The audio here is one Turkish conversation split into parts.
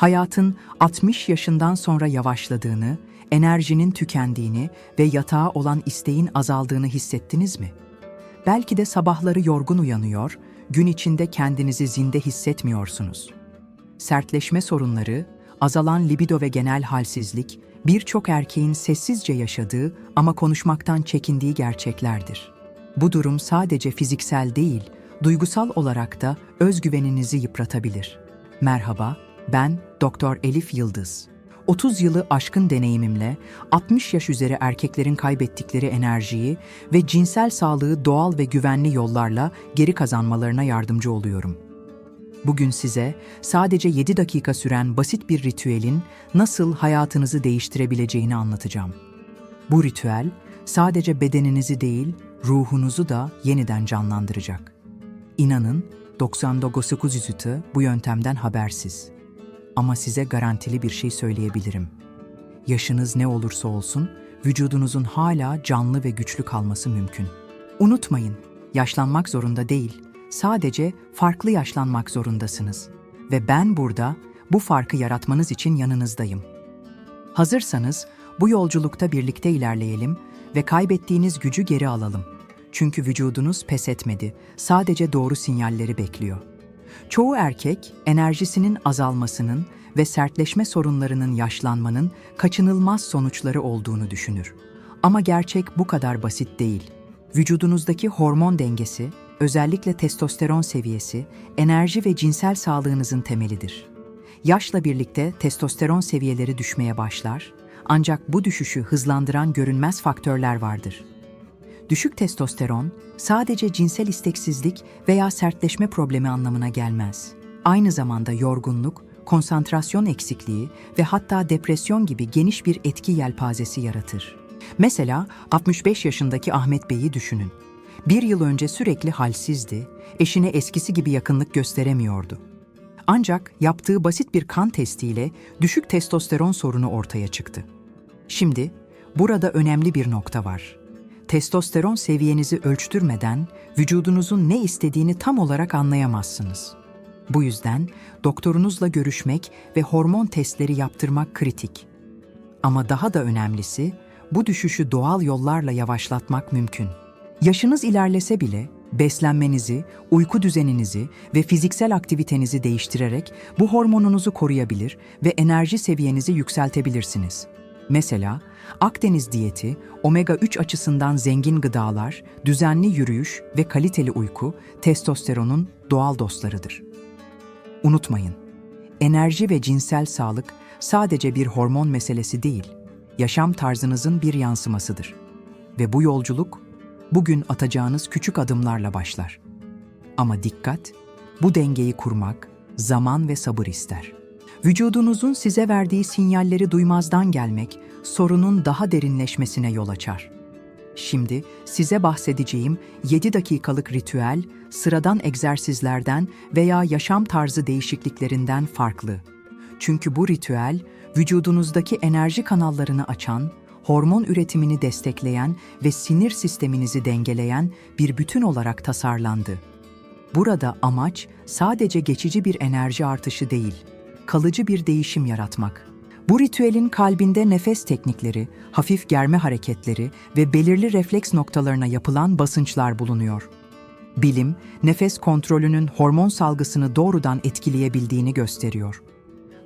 Hayatın 60 yaşından sonra yavaşladığını, enerjinin tükendiğini ve yatağa olan isteğin azaldığını hissettiniz mi? Belki de sabahları yorgun uyanıyor, gün içinde kendinizi zinde hissetmiyorsunuz. Sertleşme sorunları, azalan libido ve genel halsizlik, birçok erkeğin sessizce yaşadığı ama konuşmaktan çekindiği gerçeklerdir. Bu durum sadece fiziksel değil, duygusal olarak da özgüveninizi yıpratabilir. Merhaba, ben Doktor Elif Yıldız. 30 yılı aşkın deneyimimle 60 yaş üzeri erkeklerin kaybettikleri enerjiyi ve cinsel sağlığı doğal ve güvenli yollarla geri kazanmalarına yardımcı oluyorum. Bugün size sadece 7 dakika süren basit bir ritüelin nasıl hayatınızı değiştirebileceğini anlatacağım. Bu ritüel sadece bedeninizi değil, ruhunuzu da yeniden canlandıracak. İnanın 99 yüzütü bu yöntemden habersiz. Ama size garantili bir şey söyleyebilirim. Yaşınız ne olursa olsun, vücudunuzun hala canlı ve güçlü kalması mümkün. Unutmayın, yaşlanmak zorunda değil, sadece farklı yaşlanmak zorundasınız. Ve ben burada bu farkı yaratmanız için yanınızdayım. Hazırsanız bu yolculukta birlikte ilerleyelim ve kaybettiğiniz gücü geri alalım. Çünkü vücudunuz pes etmedi, sadece doğru sinyalleri bekliyor. Çoğu erkek enerjisinin azalmasının ve sertleşme sorunlarının yaşlanmanın kaçınılmaz sonuçları olduğunu düşünür. Ama gerçek bu kadar basit değil. Vücudunuzdaki hormon dengesi, özellikle testosteron seviyesi, enerji ve cinsel sağlığınızın temelidir. Yaşla birlikte testosteron seviyeleri düşmeye başlar, ancak bu düşüşü hızlandıran görünmez faktörler vardır. Düşük testosteron sadece cinsel isteksizlik veya sertleşme problemi anlamına gelmez. Aynı zamanda yorgunluk, konsantrasyon eksikliği ve hatta depresyon gibi geniş bir etki yelpazesi yaratır. Mesela 65 yaşındaki Ahmet Bey'i düşünün. Bir yıl önce sürekli halsizdi, eşine eskisi gibi yakınlık gösteremiyordu. Ancak yaptığı basit bir kan testiyle düşük testosteron sorunu ortaya çıktı. Şimdi burada önemli bir nokta var. Testosteron seviyenizi ölçtürmeden vücudunuzun ne istediğini tam olarak anlayamazsınız. Bu yüzden doktorunuzla görüşmek ve hormon testleri yaptırmak kritik. Ama daha da önemlisi bu düşüşü doğal yollarla yavaşlatmak mümkün. Yaşınız ilerlese bile beslenmenizi, uyku düzeninizi ve fiziksel aktivitenizi değiştirerek bu hormonunuzu koruyabilir ve enerji seviyenizi yükseltebilirsiniz. Mesela Akdeniz diyeti, omega 3 açısından zengin gıdalar, düzenli yürüyüş ve kaliteli uyku testosteronun doğal dostlarıdır. Unutmayın, enerji ve cinsel sağlık sadece bir hormon meselesi değil, yaşam tarzınızın bir yansımasıdır. Ve bu yolculuk bugün atacağınız küçük adımlarla başlar. Ama dikkat, bu dengeyi kurmak zaman ve sabır ister. Vücudunuzun size verdiği sinyalleri duymazdan gelmek sorunun daha derinleşmesine yol açar. Şimdi size bahsedeceğim 7 dakikalık ritüel sıradan egzersizlerden veya yaşam tarzı değişikliklerinden farklı. Çünkü bu ritüel vücudunuzdaki enerji kanallarını açan, hormon üretimini destekleyen ve sinir sisteminizi dengeleyen bir bütün olarak tasarlandı. Burada amaç sadece geçici bir enerji artışı değil, kalıcı bir değişim yaratmak. Bu ritüelin kalbinde nefes teknikleri, hafif germe hareketleri ve belirli refleks noktalarına yapılan basınçlar bulunuyor. Bilim, nefes kontrolünün hormon salgısını doğrudan etkileyebildiğini gösteriyor.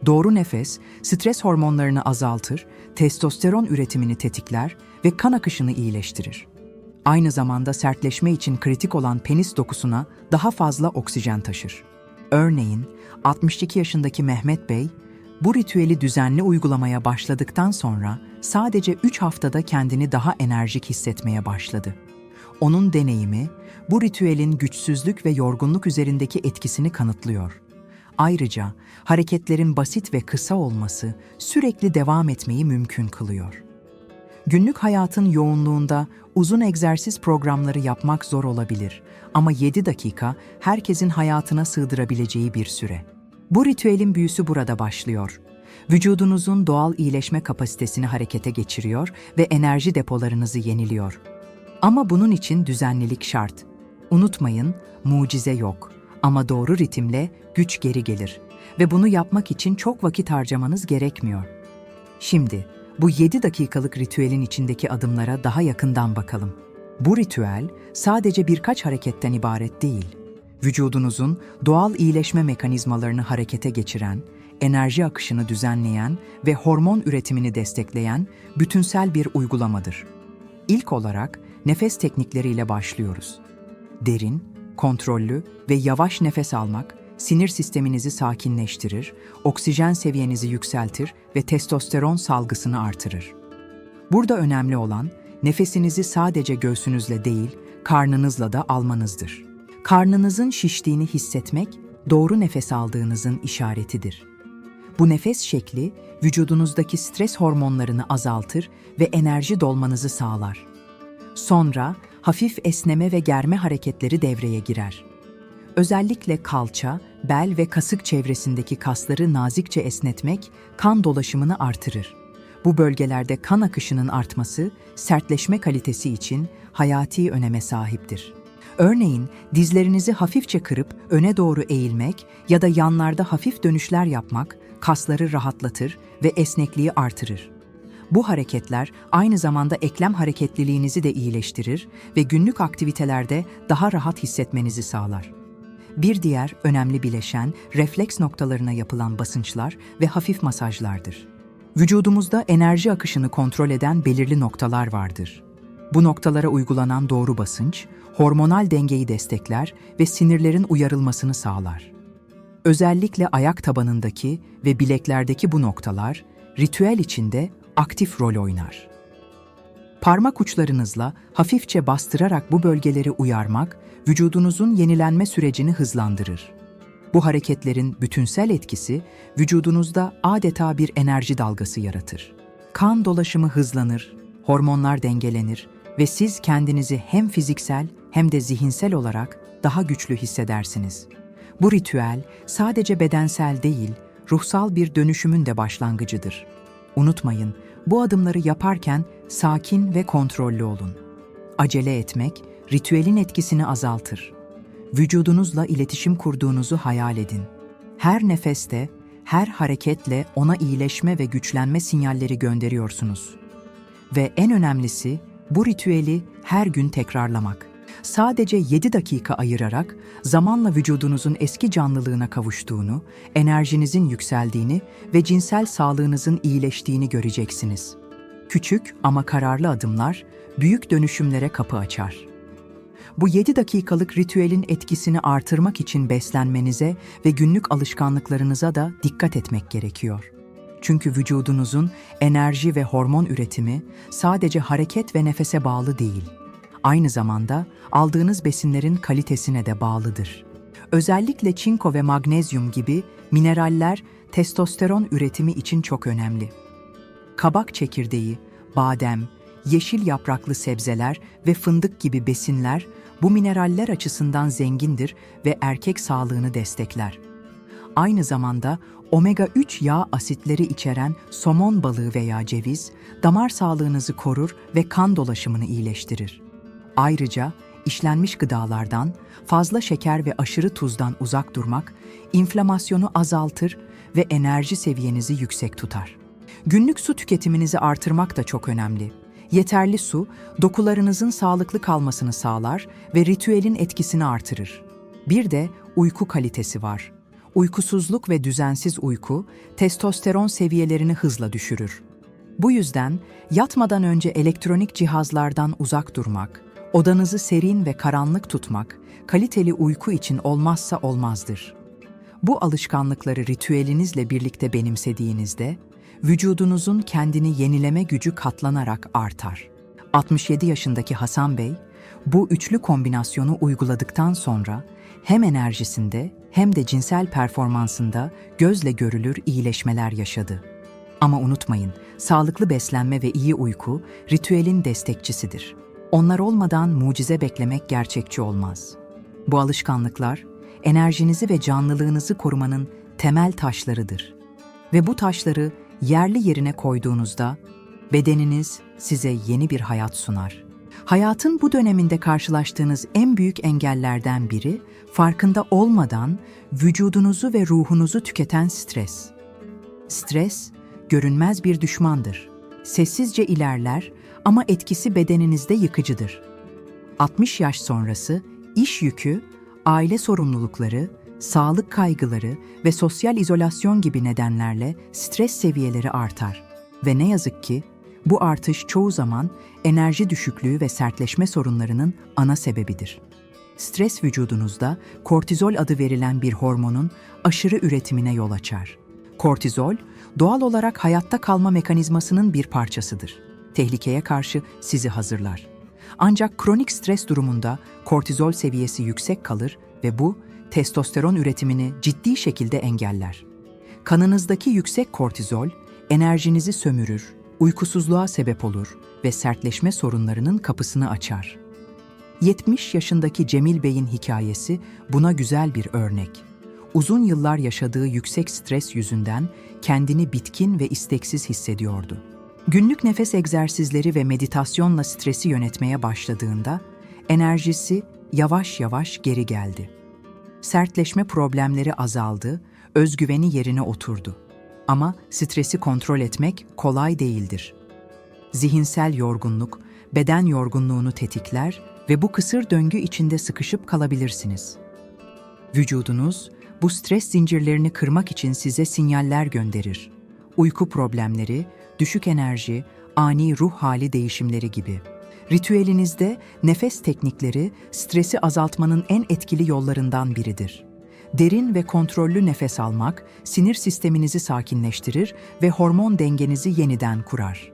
Doğru nefes, stres hormonlarını azaltır, testosteron üretimini tetikler ve kan akışını iyileştirir. Aynı zamanda sertleşme için kritik olan penis dokusuna daha fazla oksijen taşır. Örneğin 62 yaşındaki Mehmet Bey, bu ritüeli düzenli uygulamaya başladıktan sonra sadece 3 haftada kendini daha enerjik hissetmeye başladı. Onun deneyimi, bu ritüelin güçsüzlük ve yorgunluk üzerindeki etkisini kanıtlıyor. Ayrıca hareketlerin basit ve kısa olması sürekli devam etmeyi mümkün kılıyor. Günlük hayatın yoğunluğunda uzun egzersiz programları yapmak zor olabilir ama 7 dakika herkesin hayatına sığdırabileceği bir süre. Bu ritüelin büyüsü burada başlıyor. Vücudunuzun doğal iyileşme kapasitesini harekete geçiriyor ve enerji depolarınızı yeniliyor. Ama bunun için düzenlilik şart. Unutmayın, mucize yok. Ama doğru ritimle güç geri gelir. ve bunu yapmak için çok vakit harcamanız gerekmiyor. Şimdi bu 7 dakikalık ritüelin içindeki adımlara daha yakından bakalım. Bu ritüel sadece birkaç hareketten ibaret değil. Vücudunuzun doğal iyileşme mekanizmalarını harekete geçiren, enerji akışını düzenleyen ve hormon üretimini destekleyen bütünsel bir uygulamadır. İlk olarak nefes teknikleriyle başlıyoruz. Derin, kontrollü ve yavaş nefes almak sinir sisteminizi sakinleştirir, oksijen seviyenizi yükseltir ve testosteron salgısını artırır. Burada önemli olan nefesinizi sadece göğsünüzle değil, karnınızla da almanızdır. Karnınızın şiştiğini hissetmek doğru nefes aldığınızın işaretidir. Bu nefes şekli vücudunuzdaki stres hormonlarını azaltır ve enerji dolmanızı sağlar. Sonra hafif esneme ve germe hareketleri devreye girer. Özellikle kalça, bel ve kasık çevresindeki kasları nazikçe esnetmek kan dolaşımını artırır. Bu bölgelerde kan akışının artması sertleşme kalitesi için hayati öneme sahiptir. Örneğin dizlerinizi hafifçe kırıp öne doğru eğilmek ya da yanlarda hafif dönüşler yapmak kasları rahatlatır ve esnekliği artırır. Bu hareketler aynı zamanda eklem hareketliliğinizi de iyileştirir ve günlük aktivitelerde daha rahat hissetmenizi sağlar. Bir diğer önemli bileşen refleks noktalarına yapılan basınçlar ve hafif masajlardır. Vücudumuzda enerji akışını kontrol eden belirli noktalar vardır. Bu noktalara uygulanan doğru basınç, hormonal dengeyi destekler ve sinirlerin uyarılmasını sağlar. Özellikle ayak tabanındaki ve bileklerdeki bu noktalar ritüel içinde aktif rol oynar. Parmak uçlarınızla hafifçe bastırarak bu bölgeleri uyarmak, vücudunuzun yenilenme sürecini hızlandırır. Bu hareketlerin bütünsel etkisi vücudunuzda adeta bir enerji dalgası yaratır. Kan dolaşımı hızlanır, hormonlar dengelenir ve siz kendinizi hem fiziksel hem de zihinsel olarak daha güçlü hissedersiniz. Bu ritüel sadece bedensel değil, ruhsal bir dönüşümün de başlangıcıdır. Unutmayın, bu adımları yaparken sakin ve kontrollü olun. Acele etmek, ritüelin etkisini azaltır. Vücudunuzla iletişim kurduğunuzu hayal edin. Her nefeste, her hareketle ona iyileşme ve güçlenme sinyalleri gönderiyorsunuz. Ve en önemlisi, bu ritüeli her gün tekrarlamak. Sadece 7 dakika ayırarak zamanla vücudunuzun eski canlılığına kavuştuğunu, enerjinizin yükseldiğini ve cinsel sağlığınızın iyileştiğini göreceksiniz. Küçük ama kararlı adımlar büyük dönüşümlere kapı açar. Bu 7 dakikalık ritüelin etkisini artırmak için beslenmenize ve günlük alışkanlıklarınıza da dikkat etmek gerekiyor. Çünkü vücudunuzun enerji ve hormon üretimi sadece hareket ve nefese bağlı değil. Aynı zamanda aldığınız besinlerin kalitesine de bağlıdır. Özellikle çinko ve magnezyum gibi mineraller testosteron üretimi için çok önemli. Kabak çekirdeği, badem, yeşil yapraklı sebzeler ve fındık gibi besinler bu mineraller açısından zengindir ve erkek sağlığını destekler. Aynı zamanda omega-3 yağ asitleri içeren somon balığı veya ceviz, damar sağlığınızı korur ve kan dolaşımını iyileştirir. Ayrıca işlenmiş gıdalardan, fazla şeker ve aşırı tuzdan uzak durmak, inflamasyonu azaltır ve enerji seviyenizi yüksek tutar. Günlük su tüketiminizi artırmak da çok önemli. Yeterli su, dokularınızın sağlıklı kalmasını sağlar ve ritüelin etkisini artırır. Bir de uyku kalitesi var. Uykusuzluk ve düzensiz uyku, testosteron seviyelerini hızla düşürür. Bu yüzden yatmadan önce elektronik cihazlardan uzak durmak, odanızı serin ve karanlık tutmak, kaliteli uyku için olmazsa olmazdır. Bu alışkanlıkları ritüelinizle birlikte benimsediğinizde, vücudunuzun kendini yenileme gücü katlanarak artar. 67 yaşındaki Hasan Bey, bu üçlü kombinasyonu uyguladıktan sonra hem enerjisinde hem de cinsel performansında gözle görülür iyileşmeler yaşadı. Ama unutmayın, sağlıklı beslenme ve iyi uyku ritüelin destekçisidir. Onlar olmadan mucize beklemek gerçekçi olmaz. Bu alışkanlıklar enerjinizi ve canlılığınızı korumanın temel taşlarıdır. Ve bu taşları yerli yerine koyduğunuzda bedeniniz size yeni bir hayat sunar. Hayatın bu döneminde karşılaştığınız en büyük engellerden biri, farkında olmadan vücudunuzu ve ruhunuzu tüketen stres. Stres, görünmez bir düşmandır. Sessizce ilerler ama etkisi bedeninizde yıkıcıdır. 60 yaş sonrası iş yükü, aile sorumlulukları, sağlık kaygıları ve sosyal izolasyon gibi nedenlerle stres seviyeleri artar. Ve ne yazık ki bu artış çoğu zaman enerji düşüklüğü ve sertleşme sorunlarının ana sebebidir. Stres vücudunuzda kortizol adı verilen bir hormonun aşırı üretimine yol açar. Kortizol, doğal olarak hayatta kalma mekanizmasının bir parçasıdır. Tehlikeye karşı sizi hazırlar. Ancak kronik stres durumunda kortizol seviyesi yüksek kalır ve bu testosteron üretimini ciddi şekilde engeller. Kanınızdaki yüksek kortizol enerjinizi sömürür, uykusuzluğa sebep olur ve sertleşme sorunlarının kapısını açar. 70 yaşındaki Cemil Bey'in hikayesi buna güzel bir örnek. Uzun yıllar yaşadığı yüksek stres yüzünden kendini bitkin ve isteksiz hissediyordu. Günlük nefes egzersizleri ve meditasyonla stresi yönetmeye başladığında enerjisi yavaş yavaş geri geldi. Sertleşme problemleri azaldı, özgüveni yerine oturdu. Ama stresi kontrol etmek kolay değildir. Zihinsel yorgunluk, beden yorgunluğunu tetikler ve bu kısır döngü içinde sıkışıp kalabilirsiniz. Vücudunuz bu stres zincirlerini kırmak için size sinyaller gönderir. Uyku problemleri, düşük enerji, ani ruh hali değişimleri gibi. Ritüelinizde nefes teknikleri stresi azaltmanın en etkili yollarından biridir. Derin ve kontrollü nefes almak sinir sisteminizi sakinleştirir ve hormon dengenizi yeniden kurar.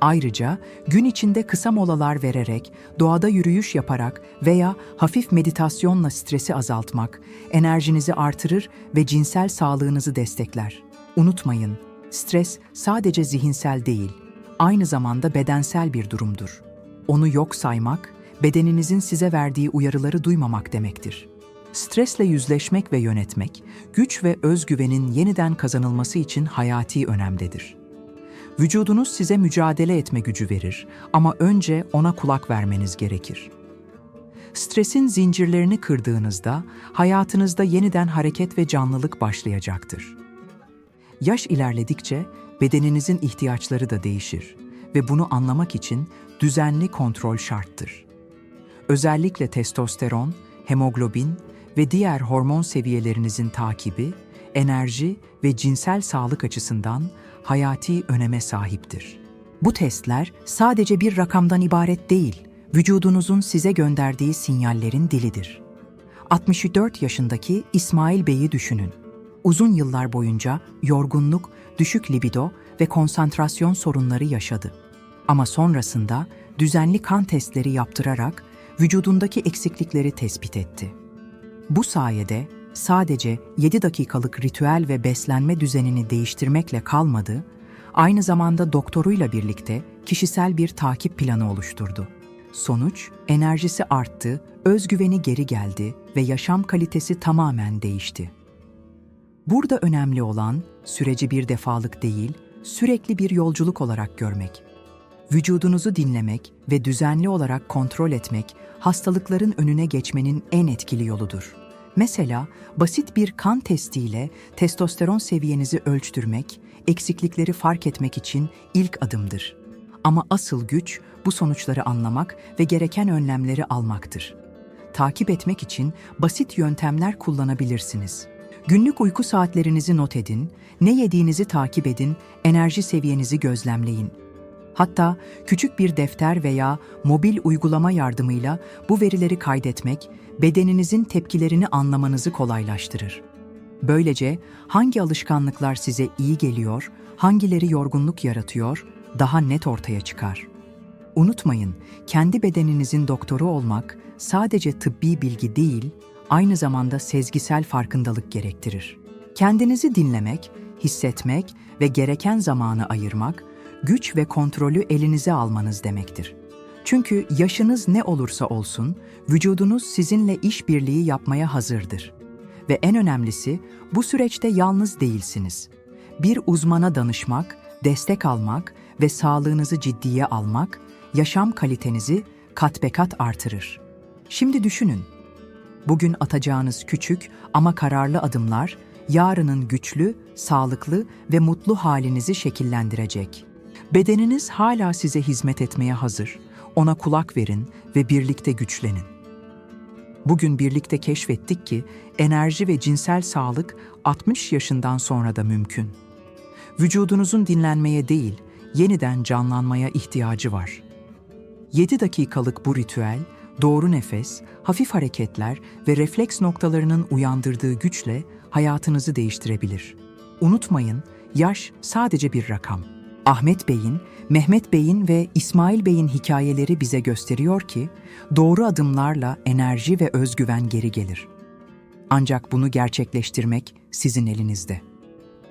Ayrıca gün içinde kısa molalar vererek, doğada yürüyüş yaparak veya hafif meditasyonla stresi azaltmak enerjinizi artırır ve cinsel sağlığınızı destekler. Unutmayın, stres sadece zihinsel değil, aynı zamanda bedensel bir durumdur. Onu yok saymak, bedeninizin size verdiği uyarıları duymamak demektir. Stresle yüzleşmek ve yönetmek, güç ve özgüvenin yeniden kazanılması için hayati önemdedir. Vücudunuz size mücadele etme gücü verir ama önce ona kulak vermeniz gerekir. Stresin zincirlerini kırdığınızda hayatınızda yeniden hareket ve canlılık başlayacaktır. Yaş ilerledikçe bedeninizin ihtiyaçları da değişir ve bunu anlamak için düzenli kontrol şarttır. Özellikle testosteron, hemoglobin ve diğer hormon seviyelerinizin takibi, enerji ve cinsel sağlık açısından hayati öneme sahiptir. Bu testler sadece bir rakamdan ibaret değil, vücudunuzun size gönderdiği sinyallerin dilidir. 64 yaşındaki İsmail Bey'i düşünün. Uzun yıllar boyunca yorgunluk, düşük libido ve konsantrasyon sorunları yaşadı. Ama sonrasında düzenli kan testleri yaptırarak vücudundaki eksiklikleri tespit etti. Bu sayede sadece 7 dakikalık ritüel ve beslenme düzenini değiştirmekle kalmadı, aynı zamanda doktoruyla birlikte kişisel bir takip planı oluşturdu. Sonuç, enerjisi arttı, özgüveni geri geldi ve yaşam kalitesi tamamen değişti. Burada önemli olan süreci bir defalık değil, sürekli bir yolculuk olarak görmek. Vücudunuzu dinlemek ve düzenli olarak kontrol etmek hastalıkların önüne geçmenin en etkili yoludur. Mesela basit bir kan testiyle testosteron seviyenizi ölçtürmek, eksiklikleri fark etmek için ilk adımdır. Ama asıl güç bu sonuçları anlamak ve gereken önlemleri almaktır. Takip etmek için basit yöntemler kullanabilirsiniz. Günlük uyku saatlerinizi not edin, ne yediğinizi takip edin, enerji seviyenizi gözlemleyin. Hatta küçük bir defter veya mobil uygulama yardımıyla bu verileri kaydetmek bedeninizin tepkilerini anlamanızı kolaylaştırır. Böylece hangi alışkanlıklar size iyi geliyor, hangileri yorgunluk yaratıyor daha net ortaya çıkar. Unutmayın, kendi bedeninizin doktoru olmak sadece tıbbi bilgi değil, aynı zamanda sezgisel farkındalık gerektirir. Kendinizi dinlemek, hissetmek ve gereken zamanı ayırmak, güç ve kontrolü elinize almanız demektir. Çünkü yaşınız ne olursa olsun, vücudunuz sizinle işbirliği yapmaya hazırdır. Ve en önemlisi, bu süreçte yalnız değilsiniz. Bir uzmana danışmak, destek almak ve sağlığınızı ciddiye almak, yaşam kalitenizi kat be kat artırır. Şimdi düşünün. Bugün atacağınız küçük ama kararlı adımlar yarının güçlü, sağlıklı ve mutlu halinizi şekillendirecek. Bedeniniz hala size hizmet etmeye hazır. Ona kulak verin ve birlikte güçlenin. Bugün birlikte keşfettik ki enerji ve cinsel sağlık 60 yaşından sonra da mümkün. Vücudunuzun dinlenmeye değil, yeniden canlanmaya ihtiyacı var. 7 dakikalık bu ritüel, doğru nefes, hafif hareketler ve refleks noktalarının uyandırdığı güçle hayatınızı değiştirebilir. Unutmayın, yaş sadece bir rakam. Ahmet Bey'in, Mehmet Bey'in ve İsmail Bey'in hikayeleri bize gösteriyor ki doğru adımlarla enerji ve özgüven geri gelir. Ancak bunu gerçekleştirmek sizin elinizde.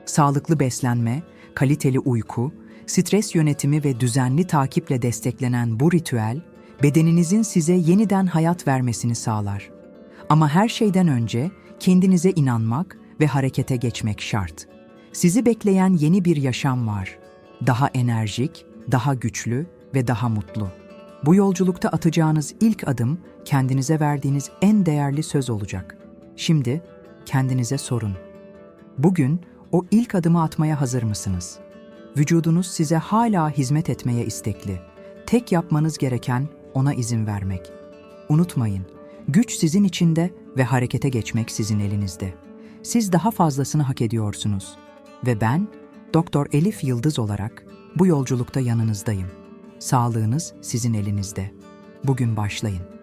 Sağlıklı beslenme, kaliteli uyku, stres yönetimi ve düzenli takiple desteklenen bu ritüel, bedeninizin size yeniden hayat vermesini sağlar. Ama her şeyden önce kendinize inanmak ve harekete geçmek şart. Sizi bekleyen yeni bir yaşam var. Daha enerjik, daha güçlü ve daha mutlu. Bu yolculukta atacağınız ilk adım kendinize verdiğiniz en değerli söz olacak. Şimdi kendinize sorun. Bugün o ilk adımı atmaya hazır mısınız? Vücudunuz size hala hizmet etmeye istekli. Tek yapmanız gereken ona izin vermek. Unutmayın, güç sizin içinde ve harekete geçmek sizin elinizde. Siz daha fazlasını hak ediyorsunuz. Ve ben, Doktor Elif Yıldız olarak bu yolculukta yanınızdayım. Sağlığınız sizin elinizde. Bugün başlayın.